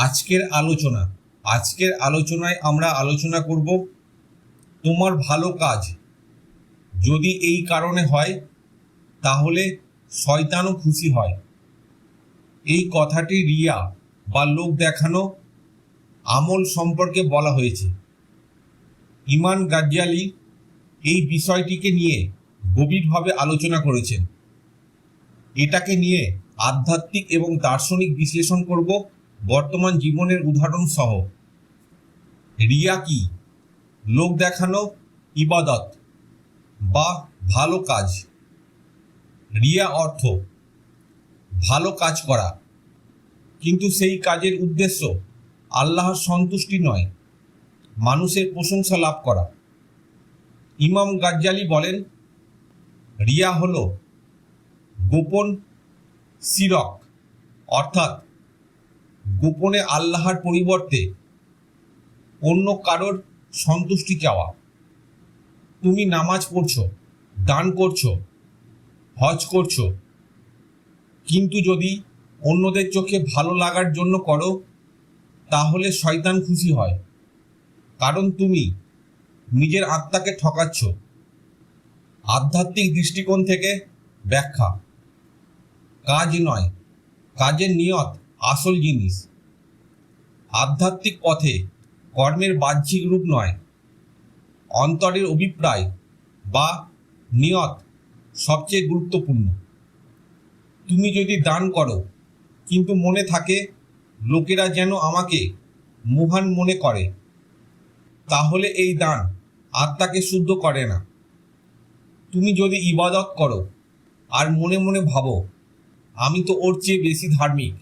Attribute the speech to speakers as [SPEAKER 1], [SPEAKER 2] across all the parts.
[SPEAKER 1] আজকের আলোচনা, আজকের আলোচনায় আমরা আলোচনা করব তোমার ভালো কাজ। যদি এই কারণে হয়, তাহলে শয়তানও খুশি হয়। এই কথাটি রিয়া বা লোক দেখানো আমল সম্পর্কে বলা হয়েছে। ইমান গাজ্জালি এই বিষয়টিকে নিয়ে গভীরভাবে আলোচনা করেছেন। এটাকে নিয়ে আধ্যাত্মিক এবং দার্শনিক বিশ্লেষণ করব। বর্তমান জীবনের উদাহরণ সহ। রিয়া কি? লোক দেখানো, ইবাদত। বা ভালো কাজ। রিয়া অর্থ, ভালো কাজ করা। কিন্তু সেই কাজের উদ্দেশ্য আল্লাহর সন্তুষ্টি নয়, মানুষের প্রশংসা লাভ করা। ইমাম গাজ্জালি বলেন, রিয়া হল গোপন সিরক অর্থাৎ গোপনে আল্লাহর পরিবর্তে অন্য কারোর সন্তুষ্টি চাওয়া। তুমি নামাজ পড়ছো, দান করছ, হজ করছ। কিন্তু যদি অন্যদের চোখে ভালো লাগার জন্য করো, তাহলে শয়তান খুশি হয়। কারণ তুমি নিজের আত্মাকে ঠকাচ্ছ। আধ্যাত্মিক দৃষ্টিকোণ থেকে ব্যাখ্যা। কাজ নয়, কাজের নিয়ত। আসল জিনিস। আধ্যাত্মিক পথে কর্মের বাহ্যিক রূপ নয়। অন্তরের অভিপ্রায় বা নিয়ত সবচেয়ে গুরুত্বপূর্ণ। তুমি যদি দান করো, কিন্তু মনে থাকে লোকেরা যেন আমাকে মহান মনে করে, তাহলে এই দান আত্মাকে শুদ্ধ করে না। তুমি যদি ইবাদত করো আর মনে মনে ভাবো, আমি তো ওর চেয়ে বেশি ধার্মিক।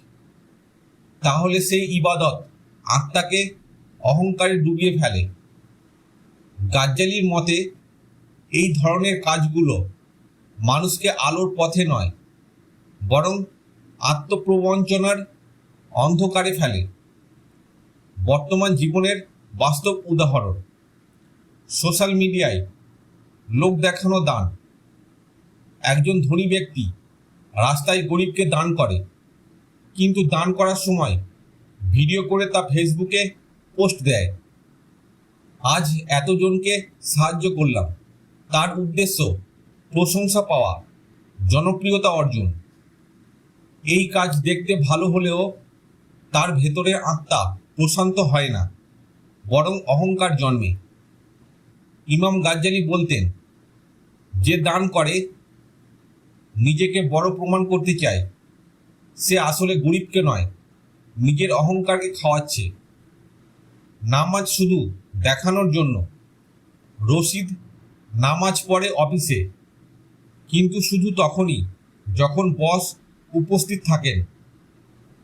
[SPEAKER 1] তাহলে সেই ইবাদত আত্মাকে অহংকারে ডুবিয়ে ফেলে। গাজ্জালির মতে, এই ধরনের কাজগুলো মানুষকে আলোর পথে নয়, বরং আত্মপ্রবঞ্চনার অন্ধকারে ফেলে। বর্তমান জীবনের বাস্তব উদাহরণ, সোশ্যাল মিডিয়ায় লোক দেখানো দান। একজন ধনী ব্যক্তি রাস্তায় গরিবকে দান করে কিন্তু দান করার সময় ভিডিও করে তা ফেসবুকে পোস্ট দেয়। আজ এতজনকে সাহায্য করলাম। তার উদ্দেশ্য প্রশংসা পাওয়া, জনপ্রিয়তা অর্জন। এই কাজ দেখতে ভালো হলেও তার ভেতরের আত্মা প্রশান্ত হয় না, বরং অহংকার জন্মে। ইমাম গাজ্জালি বলতেন, যে দান করে, নিজেকে বড় প্রমাণ করতে চায় সে আসলে গরিবকে নয়, নিজের অহংকারকে খাওয়াচ্ছে। নামাজ শুধু দেখানোর জন্য। রশিদ নামাজ পড়ে অফিসে, কিন্তু শুধু তখনই যখন বস উপস্থিত থাকেন।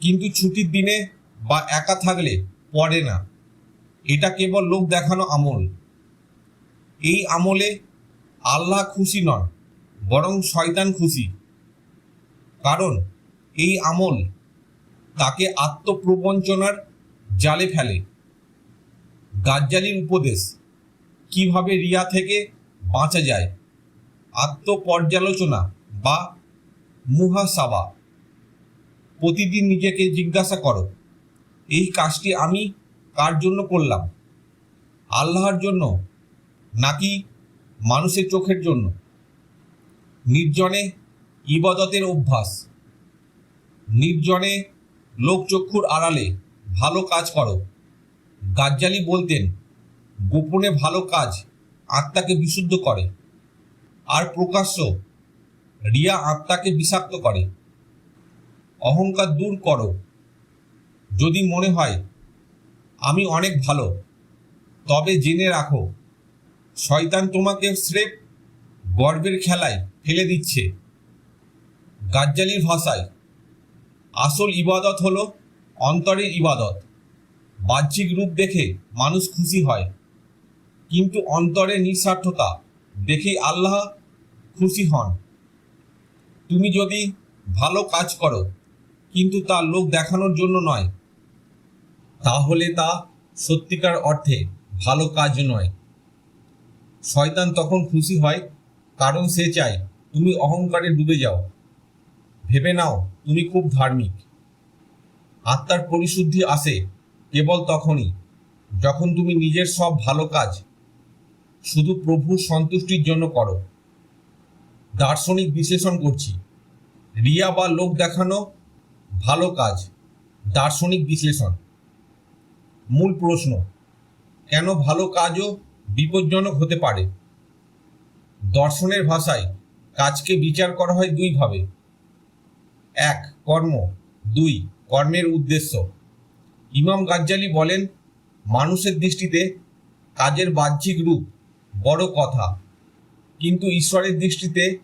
[SPEAKER 1] কিন্তু ছুটির দিনে বা একা থাকলে পড়ে না। এটা কেবল লোক দেখানো আমল। এই আমলে আল্লাহ খুশি নন, বরং শয়তান খুশি। কারণ এই আমল তাকে আত্মপ্রবঞ্চনার জালে ফেলে। গাজ্জালির উপদেশ, কীভাবে রিয়া থেকে বাঁচা যায়? আত্মপর্যালোচনা বা মুহাসাবা। প্রতিদিন নিজেকে জিজ্ঞাসা করো, এই কাজটি আমি কার জন্য করলাম? আল্লাহর জন্য নাকি মানুষের চোখের জন্য? নির্জনে ইবাদতের অভ্যাস। নির্জনে লোকচক্ষুর আড়ালে ভালো কাজ করো। গাজ্জালি বলতেন, গোপনে ভালো কাজ আত্মাকে বিশুদ্ধ করে, আর প্রকাশ্য রিয়া আত্মাকে বিষাক্ত করে। অহংকার দূর করো। যদি মনে হয়, আমি অনেক ভালো, তবে জেনে রাখো, শয়তান তোমাকে স্রেফ গর্বের খেলায় ফেলে দিচ্ছে। গাজ্জালির ভাষায় আসল ইবাদত হলো অন্তরের ইবাদত। বাহ্যিক রূপ দেখে মানুষ খুশি হয়, কিন্তু অন্তরের নিঃস্বার্থতা দেখেই আল্লাহ খুশি হন। তুমি যদি ভালো কাজ করো, কিন্তু তা লোক দেখানোর জন্য নয়, তাহলে তা সত্যিকার অর্থে ভালো কাজ নয়। শয়তান তখন খুশি হয়, কারণ সে চায়, তুমি অহংকারে ডুবে যাও। ভেবে নাও, তুমি খুব ধার্মিক। আত্মার পরিশুদ্ধি আসে কেবল তখনই, যখন তুমি নিজের সব ভালো কাজ শুধু প্রভুর সন্তুষ্টির জন্য করো। দার্শনিক বিশ্লেষণ করছি। রিয়া বা লোক দেখানো ভালো কাজ, দার্শনিক বিশ্লেষণ। মূল প্রশ্ন, কেন ভালো কাজও বিপজ্জনক হতে পারে? দর্শনের ভাষায় কাজকে বিচার করা হয় দুইভাবে। এক, কর্ম। দুই, কর্মের উদ্দেশ্য। ইমাম গাজ্জালি বলেন, মানুষের দৃষ্টিতে কাজের বাহ্যিক রূপ বড় কথা। কিন্তু ঈশ্বরের দৃষ্টিতে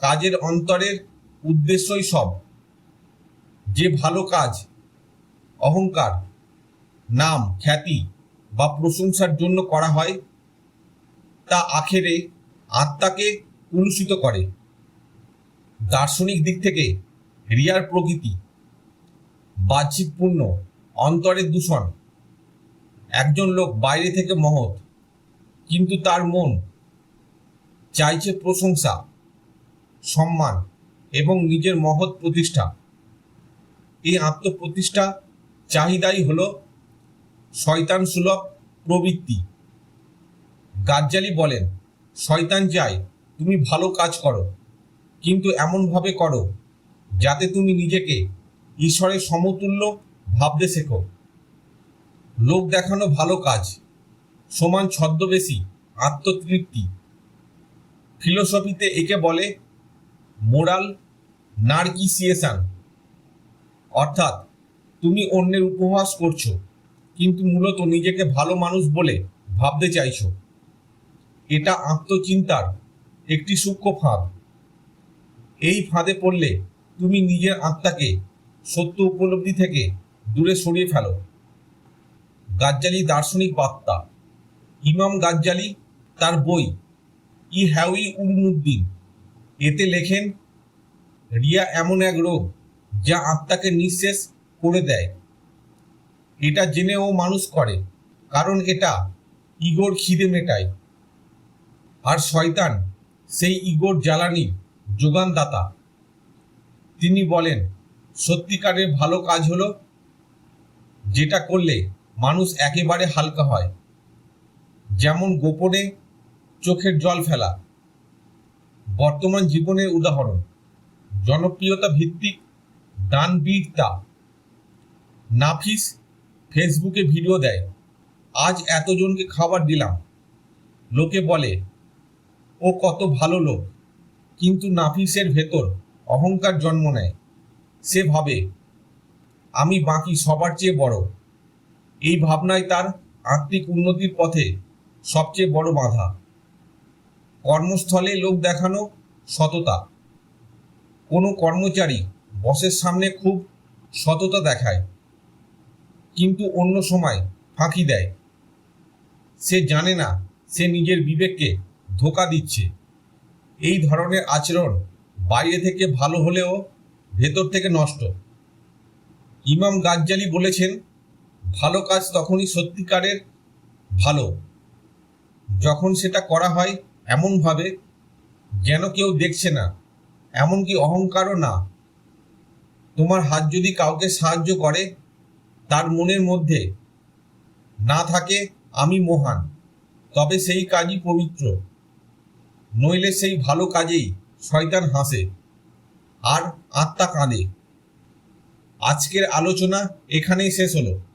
[SPEAKER 1] কাজের অন্তরের উদ্দেশ্যই সব। যে ভালো কাজ, অহংকার, নাম, খ্যাতি বা প্রশংসার জন্য করা হয়, তা আখেরে আত্মাকে কুলুষিত করে। দার্শনিক দিক থেকে রিয়ার প্রকৃতি বাহ্যিক পূর্ণ অন্তরের দূষণ। একজন লোক বাইরে থেকে মহৎ, কিন্তু তার মন চাইছে প্রশংসা, সম্মান এবং নিজের মহৎ প্রতিষ্ঠা। এই আত্মপ্রতিষ্ঠা চাহিদাই হল শয়তান সুলভ প্রবৃত্তি। গাজ্জালি বলেন, শয়তান চায়, তুমি ভালো কাজ করো, কিন্তু এমনভাবে করো যাতে তুমি নিজেকে ঈশ্বরের সমতুল্য ভাবতে শেখো। লোক দেখানো ভালো কাজ, সমান ছদ্মবেশী, আত্মতৃপ্তি। ফিলোসফিতে একে বলে মোরাল নার্গিসিয়েশন অর্থাৎ তুমি অন্যের উপহাস করছ, কিন্তু মূলত নিজেকে ভালো মানুষ বলে ভাবতে চাইছো। এটা আত্মচিন্তার একটি সূক্ষ্ম ফাঁদ। এই ফাঁদে পড়লে তুমি নিজের আত্মাকে সত্য উপলব্ধি থেকে দূরে সরিয়ে ফেলো। গাজ্জালি দার্শনিক বার্তা। ইমাম গাজ্জালি তার বই ই হ্যাউই উলমুদ্দিন এতে লেখেন, রিয়া এমন এক রোগ যা আত্মাকে নিঃশেষ করে দেয়। এটা জেনেও মানুষ করে, কারণ এটা ইগোর খিদে মেটায়। আর শয়তান সেই ইগোর জ্বালানির যোগানদাতা। তিনি বলেন, সত্যিকারের ভালো কাজ হলো যেটা করলে মানুষ একেবারে হালকা হয়। যেমন গোপনে চোখের জল ফেলা। বর্তমান জীবনের উদাহরণ, জনপ্রিয়তা ভিত্তিক দানবীরতা নাফিস ফেসবুকে ভিডিও দেয়, আজ এতজনকে খাবার দিলাম। লোকে বলে, ও কত ভালো লোক। কিন্তু নাফিসের ভেতর অহংকার জন্ম নেয়, সে ভাবে, আমি বাকি সবার চেয়ে বড়। এই ভাবনায় তার আত্মিক উন্নতির পথে সবচেয়ে বড় বাধা। কর্মস্থলে লোক দেখানো সততা। কোনো কর্মচারী বসের সামনে খুব সততা দেখায়, কিন্তু অন্য সময় ফাঁকি দেয়। সে জানে না, সে নিজের বিবেককে ধোকা দিচ্ছে। এই ধরনের আচরণ বাইরে থেকে ভালো হলেও ভেতর থেকে নষ্ট। ইমাম গাজ্জালি বলেছেন, ভালো কাজ তখনই সত্যিকারের ভালো। যখন সেটা করা হয় এমনভাবে, যেন কেউ দেখছে না, এমনকি অহংকারও না। তোমার হাত যদি কাউকে সাহায্য করে, তার মনের মধ্যে না থাকে, আমি মহান, তবে সেই কাজই পবিত্র। নইলে সেই ভালো কাজেই শয়তান হাসে আর আত্মা কাঁদে। আজকের আলোচনা এখানেই শেষ হলো।